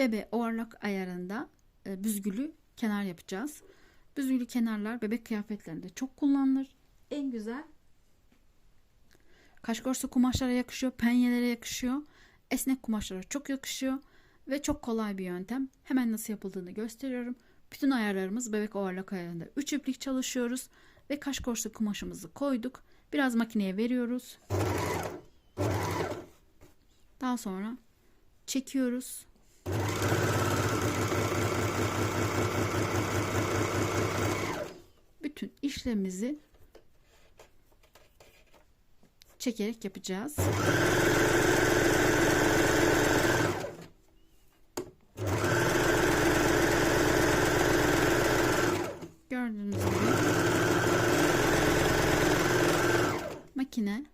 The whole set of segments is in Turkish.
Bebe overlock ayarında e, büzgülü kenar yapacağız. Büzgülü kenarlar bebek kıyafetlerinde çok kullanılır. En güzel kaşkorsa kumaşlara yakışıyor, penyelere yakışıyor. Esnek kumaşlara çok yakışıyor ve çok kolay bir yöntem. Hemen nasıl yapıldığını gösteriyorum. Bütün ayarlarımız bebek overlock ayarında 3 iplik çalışıyoruz ve kaşkorsa kumaşımızı koyduk. Biraz makineye veriyoruz. Daha sonra çekiyoruz. Bütün işlemimizi çekerek yapacağız. Gördüğünüz gibi makine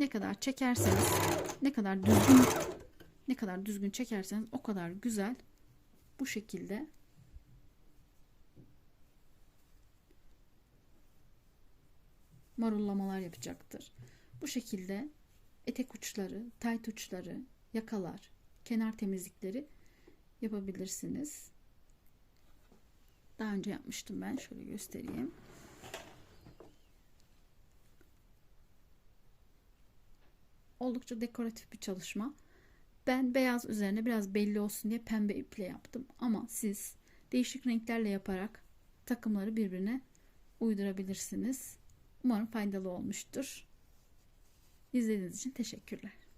ne kadar çekerseniz ne kadar düzgün ne kadar düzgün çekerseniz o kadar güzel bu şekilde marullamalar yapacaktır. Bu şekilde etek uçları, tayt uçları, yakalar, kenar temizlikleri yapabilirsiniz. Daha önce yapmıştım ben. Şöyle göstereyim. Oldukça dekoratif bir çalışma. Ben beyaz üzerine biraz belli olsun diye pembe iple yaptım. Ama siz değişik renklerle yaparak takımları birbirine uydurabilirsiniz. Umarım faydalı olmuştur. İzlediğiniz için teşekkürler.